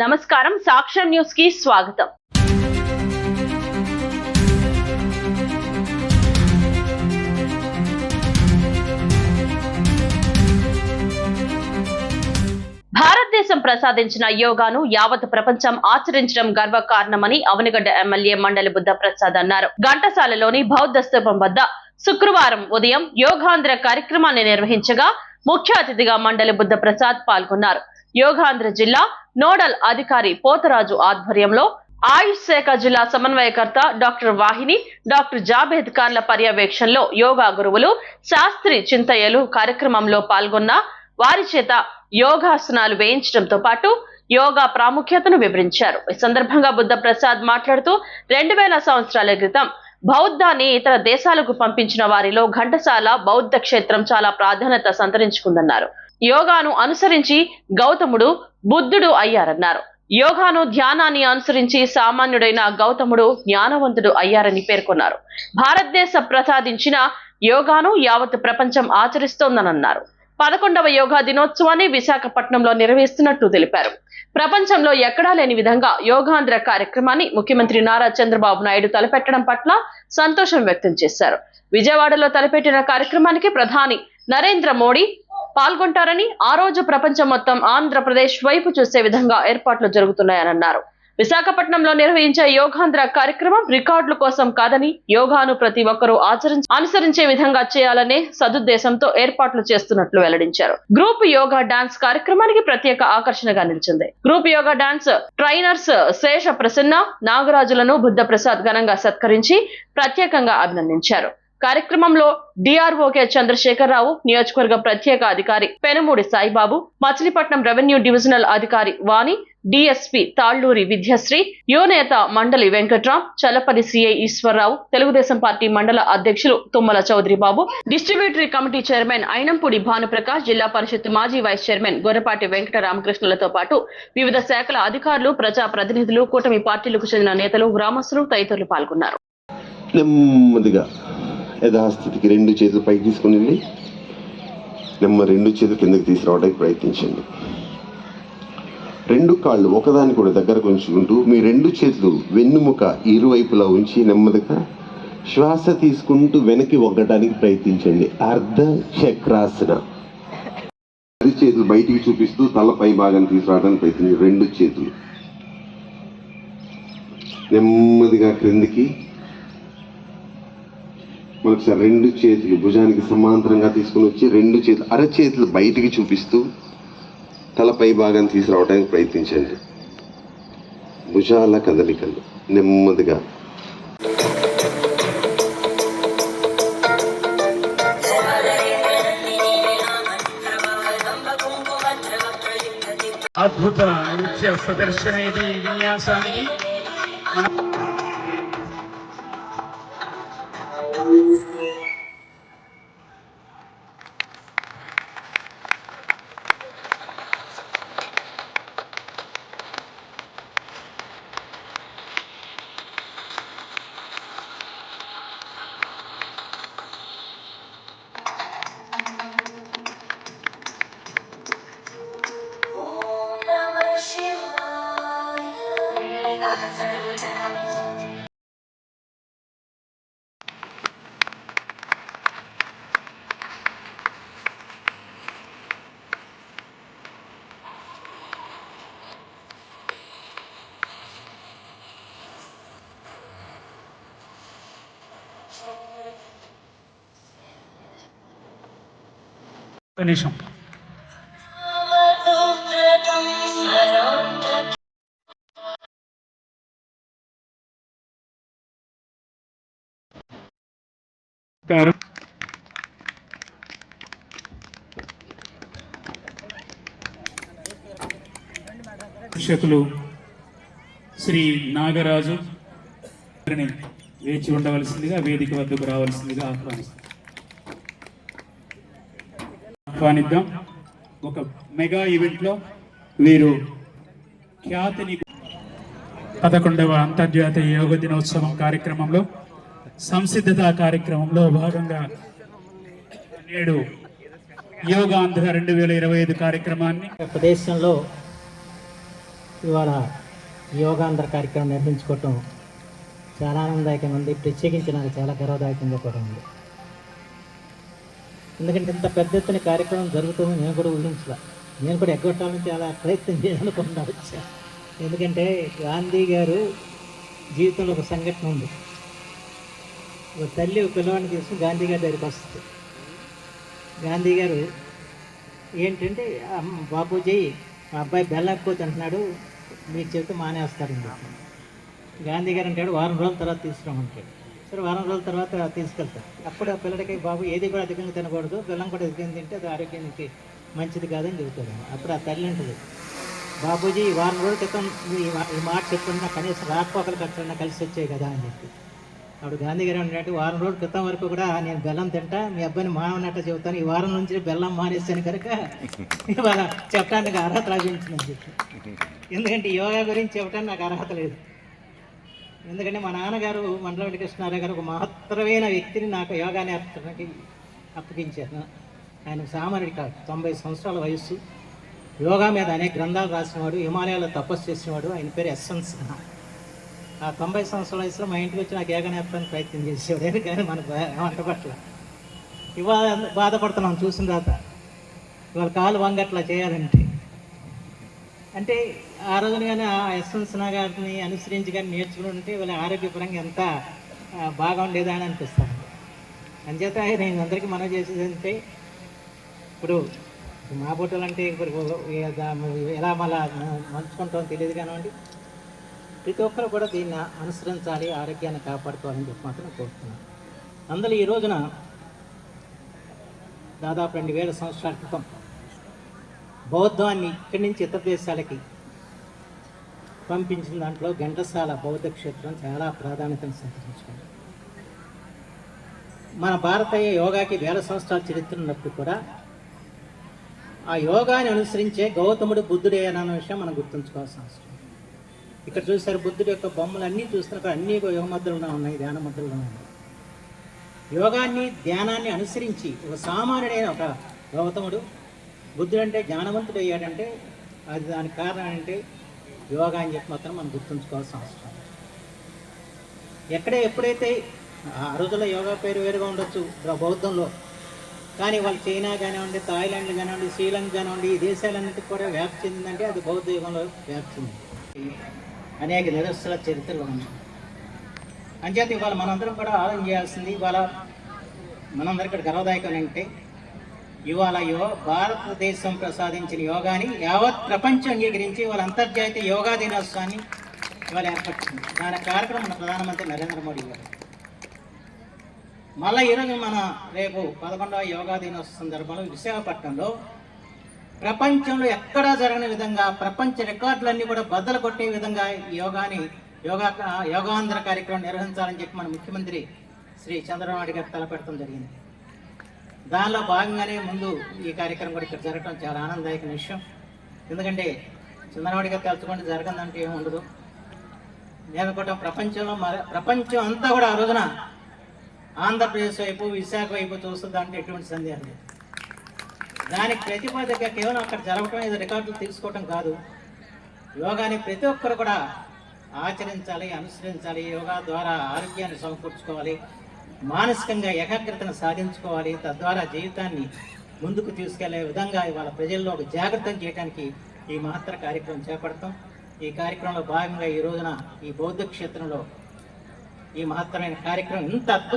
నమస్కారం. సాక్ష్యం న్యూస్కి స్వాగతం. భారతదేశం ప్రసాదించిన యోగాను యావత్ ప్రపంచం ఆచరించడం గర్వకారణమని అవనిగడ్డ ఎమ్మెల్యే మండలి బుద్ధ ప్రసాద్ అన్నారు. ఘంటసాలలోని బౌద్ధ స్థూపం వద్ద శుక్రవారం ఉదయం యోగాంధ్ర కార్యక్రమాన్ని నిర్వహించగా ముఖ్య అతిథిగా మండలి బుద్ధ ప్రసాద్ పాల్గొన్నారు. యోగాంధ్ర జిల్లా నోడల్ అధికారి పోతరాజు ఆధ్వర్యంలో ఆయుష్ శాఖ జిల్లా సమన్వయకర్త డాక్టర్ వాహిని డాక్టర్ జాబేద్ ఖాన్ల పర్యవేక్షణలో యోగా గురువులు శాస్త్రి చింతయ్యలు కార్యక్రమంలో పాల్గొన్న వారి చేత యోగాసనాలు వేయించడంతో పాటు యోగా ప్రాముఖ్యతను వివరించారు. ఈ సందర్భంగా బుద్ధ ప్రసాద్ మాట్లాడుతూ రెండు వేల సంవత్సరాల క్రితం బౌద్ధాన్ని ఇతర దేశాలకు పంపించిన వారిలో ఘంటసాల బౌద్ధ క్షేత్రం చాలా ప్రాధాన్యత సంతరించుకుందన్నారు. యోగాను అనుసరించి గౌతముడు బుద్ధుడు అయ్యారన్నారు. యోగాను ధ్యానాన్ని అనుసరించి సామాన్యుడైన గౌతముడు జ్ఞానవంతుడు అయ్యారని పేర్కొన్నారు. భారతదేశ ప్రసాదించిన యోగాను యావత్ ప్రపంచం ఆచరిస్తోందనన్నారు. పదకొండవ యోగా దినోత్సవాన్ని విశాఖపట్నంలో నిర్వహిస్తున్నట్టు తెలిపారు. ప్రపంచంలో ఎక్కడా లేని విధంగా యోగాంధ్ర కార్యక్రమాన్ని ముఖ్యమంత్రి నారా చంద్రబాబు నాయుడు తలపెట్టడం పట్ల సంతోషం వ్యక్తం చేశారు. విజయవాడలో తలపెట్టిన కార్యక్రమానికి ప్రధాని నరేంద్ర మోడీ పాల్గొంటారని ఆ రోజు ప్రపంచం మొత్తం ఆంధ్రప్రదేశ్ వైపు చూసే విధంగా ఏర్పాట్లు జరుగుతున్నాయని అన్నారు విశాఖపట్నంలో నిర్వహించే యోగాంధ్ర కార్యక్రమం రికార్డుల కోసం కాదని యోగాను ప్రతి ఒక్కరూ ఆచరించి అనుసరించే విధంగా చేయాలనే సదుద్దేశంతో ఏర్పాట్లు చేస్తున్నట్లు వెల్లడించారు. గ్రూప్ యోగా డాన్స్ కార్యక్రమానికి ప్రత్యేక ఆకర్షణగా నిలిచింది. Group yoga dance trainers Sesha Prasanna నాగరాజులను Buddha Prasad ఘనంగా సత్కరించి ప్రత్యేకంగా అభినందించారు. కార్యక్రమంలో డిఆర్ఓకే చంద్రశేఖరరావు నియోజకవర్గ ప్రత్యేక అధికారి పెనుమూడి సాయిబాబు మచిలీపట్నం రెవెన్యూ డివిజనల్ అధికారి వాణి డిఎస్పి తాళ్ళూరి విద్యశ్రీ యువనేత మండలి వెంకట్రామ్ చలపతి సిఐ ఈశ్వరరావు తెలుగుదేశం పార్టీ మండల అధ్యక్షులు Tummala Chowdary Babu distributory committee chairman Ayinampudi Bhanuprakash జిల్లా పరిషత్ మాజీ వైస్ చైర్మన్ గొర్రపాటి వెంకట రామకృష్ణులతో పాటు వివిధ శాఖల అధికారులు ప్రజా ప్రతినిధులు కూటమి పార్టీలకు చెందిన నేతలు గ్రామస్తులు తదితరులు పాల్గొన్నారు. నెమ్మదిగా యథాస్థితికి రెండు చేతులు పైకి తీసుకుని వెళ్ళి నెమ్మ రెండు చేతులు కిందకి తీసుకురావడానికి ప్రయత్నించండి. రెండు కాళ్ళు ఒకదాని కూడా దగ్గరకు ఉంచుకుంటూ మీ రెండు చేతులు వెన్నుముక ఇరువైపులా ఉంచి నెమ్మదిగా శ్వాస తీసుకుంటూ వెనక్కి ఒగ్గడానికి ప్రయత్నించండి. అర్ధ చక్రాసన. రెండు చేతులు బయటికి చూపిస్తూ తల పై భాగాన్ని తీసుకురావడానికి ప్రయత్నించండి. రెండు చేతులు. నెమ్మదిగా క్రిందికి మరొకసారి రెండు చేతులు భుజానికి సమాంతరంగా తీసుకుని వచ్చి రెండు చేతులు అరచేతులు బయటికి చూపిస్తూ తల పై భాగాన్ని తీసుకురావడానికి ప్రయత్నించండి. భుజాల కదలికలు నెమ్మదిగా. అద్భుత నృత్య ప్రదర్శన ఇది విన్యాసానికి. ఒక గారు దర్శకులు శ్రీ నాగరాజు వేచి ఉండవలసిందిగా వేదిక వద్దకు రావాల్సిందిగా ఆహ్వానిస్తాం ఆహ్వానిద్దాం. ఒక మెగా ఈవెంట్లో వీరు ఖ్యాతిని పదకొండవ అంతర్జాతీయ యోగ దినోత్సవం కార్యక్రమంలో సంసిద్ధత కార్యక్రమంలో భాగంగా నేడు యోగాంధ్ర రెండు వేల ఇరవై ఐదు కార్యక్రమాన్ని ప్రదేశంలో ఇవాళ యోగాంధ్ర కార్యక్రమం నిర్మించుకోవటం చాలా ఆనందదాయకంగా ఉంది ప్రత్యేకించి నాకు చాలా గర్వదాయకంగా కూడా ఉంది. ఎందుకంటే ఇంత పెద్ద ఎత్తున కార్యక్రమం జరుగుతుందని నేను కూడా ఊహించలే. నేను కూడా ఎగ్గొట్టాలని చాలా ప్రయత్నం చేయాలనుకుంటా వచ్చా ఎందుకంటే గాంధీ గారు జీవితంలో ఒక సంఘటన ఉంది. ఒక తల్లి ఒక పిల్లవాడిని తీసుకుని గాంధీ గారి దగ్గరికి వస్తుంది. గాంధీ గారు ఏంటంటే "అమ్మ, బాపూజీ మా అబ్బాయి బెల్లకపోతే అంటున్నాడు మీరు చెబితే మానేస్తారండి. గాంధీ గారు అంటాడు వారం రోజుల తర్వాత తీసుకురామంటాడు సరే వారం రోజుల తర్వాత తీసుకెళ్తారు. అప్పుడు ఆ పిల్లడికి బాబు ఏది కూడా అధికంగా తినకూడదు బెల్లం కూడా అధికంగా తింటే అది ఆరోగ్యానికి మంచిది కాదని చెబుతాడు. అప్పుడు ఆ తల్లి ఉంటుంది బాబూజీ వారం రోజుల క్రితం ఈ మాట చెప్పుకున్నా కనీసం రాకపోకలు ఖర్చులన్నా కలిసి వచ్చాయి కదా అని చెప్పి. అప్పుడు గాంధీ గారు అంటే వారం రోజుల క్రితం వరకు కూడా నేను బెల్లం తింటా మీ అబ్బాయిని మానవనట్టు చెబుతాను ఈ వారం నుంచి బెల్లం మానేస్తాను కనుక ఇవాళ చెప్పడానికి అర్హత లభించిందని చెప్పి. ఎందుకంటే యోగా గురించి చెప్పడానికి నాకు అర్హత లేదు. ఎందుకంటే మా నాన్నగారు మండల కృష్ణారావు గారు ఒక మహత్తరమైన వ్యక్తిని నాకు యోగా నేర్పడానికి అప్పగించారు. ఆయన సామాన్యుడి కాదు తొంభై సంవత్సరాల వయస్సు. యోగా మీద అనేక గ్రంథాలు రాసినవాడు హిమాలయాల్లో తపస్సు చేసినవాడు ఆయన పేరు ఎస్సెన్స్ ఆ తొంభై సంవత్సరాల వయసులో మా ఇంటికి వచ్చి నాకు ఏకనేపడానికి నేర్పడానికి ప్రయత్నం చేసేవాడు. కానీ మనకు వంటపట్ల ఇవాళ బాధపడుతున్నాం చూసిన తర్వాత. ఇవాళ కాలు వంగట్లా చేయాలంటే. అంటే ఆ రోజున కానీ ఆ ఎస్ఎన్స్ గారిని అనుసరించి కానీ నేర్చుకుని ఉంటే వాళ్ళ ఆరోగ్యపరంగా ఎంత బాగుండేదా బాగా ఉండేదా అని అనిపిస్తాను అంచేత నేను అందరికీ మనం చేసేది అంటే ఇప్పుడు మా బుట్టలు అంటే ఇప్పుడు ఎలా మళ్ళా మంచుకుంటామో తెలియదు కానివ్వండి. ప్రతి ఒక్కరు కూడా దీన్ని అనుసరించాలి ఆరోగ్యాన్ని కాపాడుకోవాలని చెప్పి మాత్రం కోరుతున్నాను. అందులో ఈ రోజున దాదాపు రెండు వేల సంవత్సరాల క్రితం బౌద్ధాన్ని ఇక్కడి నుంచి ఇతర దేశాలకి పంపించిన దాంట్లో ఘంటసాల బౌద్ధ క్షేత్రం చాలా ప్రాధాన్యతను సంతరించుకుంది. మన భారతీయ యోగాకి వేల సంవత్సరాల చరిత్ర ఉన్నప్పుడు కూడా ఆ యోగాని అనుసరించే గౌతముడు బుద్ధుడే అన్న విషయం మనం గుర్తుంచుకోవాల్సిన అవసరం. ఇక్కడ చూసారు బుద్ధుడి యొక్క బొమ్మలు అన్నీ చూస్తున్నప్పుడు అన్నీ యోగ ముద్రలుగా ఉన్నాయి ధ్యాన ముద్రలుగా ఉన్నాయి. యోగాన్ని ధ్యానాన్ని అనుసరించి ఒక సామాన్యుడైన ఒక గౌతముడు బుద్ధుడు అంటే జ్ఞానవంతుడు అయ్యాడంటే అది దానికి కారణం ఏంటంటే యోగా అని చెప్పి మాత్రం మనం గుర్తుంచుకోవాల్సిన అవసరం ఎక్కడ ఎక్కడే ఎప్పుడైతే ఆ రోజుల్లో యోగా పేరు వేరుగా ఉండొచ్చు బౌద్ధంలో కానీ వాళ్ళు చైనా కానివ్వండి థాయిలాండ్ కానివ్వండి శ్రీలంక కానివ్వండి ఈ దేశాలన్నిటికీ కూడా వ్యాప్తి చెందిందంటే అది బౌద్ధ యుగంలో వ్యాప్తి చెందింది. అనేక నిరస్సుల చరిత్రలు ఉన్నాయి. అంచేత ఇవాళ మనందరం కూడా ఆలోచన చేయాల్సింది ఇవాళ మనందరం ఇక్కడ గర్వదాయకం అంటే ఇవాళ యో భారతదేశం ప్రసాదించిన యోగాని యావత్ ప్రపంచం అంగీకరించి వాళ్ళ అంతర్జాతీయ యోగా దినోత్సవాన్ని ఇవాళ ఏర్పరిచింది దాని కార్యక్రమం ప్రధానమంత్రి నరేంద్ర మోడీ గారు. మళ్ళీ ఈరోజు మన రేపు పదకొండవ యోగా దినోత్సవం సందర్భంలో విశాఖపట్నంలో ప్రపంచంలో ఎక్కడా జరగని విధంగా ప్రపంచ రికార్డులన్నీ కూడా బద్దలు కొట్టే విధంగా ఈ యోగాని యోగా యోగాంధ్ర కార్యక్రమం నిర్వహించాలని చెప్పి మన ముఖ్యమంత్రి శ్రీ చంద్రబాబు గారు తలపెట్టడం జరిగింది. దానిలో భాగంగానే ముందు ఈ కార్యక్రమం కూడా ఇక్కడ జరగడం చాలా ఆనందదాయక విషయం. ఎందుకంటే చంద్రబాబు గారు తలుచుకుంటే జరగదంటే ఏమి ఉండదు. నేను కూడా ప్రపంచంలో ప్రపంచం అంతా కూడా ఆ రోజున ఆంధ్రప్రదేశ్ వైపు విశాఖ వైపు చూస్తుందంటే ఎటువంటి సందేహం లేదు. దానికి ప్రతిపాదక కేవలం అక్కడ జరగటం ఏదో రికార్డులు తీసుకోవటం కాదు. యోగాని ప్రతి ఒక్కరు కూడా ఆచరించాలి అనుసరించాలి యోగా ద్వారా ఆరోగ్యాన్ని సమకూర్చుకోవాలి మానసికంగా ఏకాగ్రతను సాధించుకోవాలి తద్వారా జీవితాన్ని ముందుకు తీసుకెళ్ళే విధంగా ఇవాళ ప్రజల్లో ఒక జాగ్రత్త చేయడానికి ఈ మహత్తర కార్యక్రమం చేపడతాం. ఈ కార్యక్రమంలో భాగంగా ఈ రోజున ఈ బౌద్ధ క్షేత్రంలో ఈ మహత్తరమైన కార్యక్రమం ఇంత అద్భుత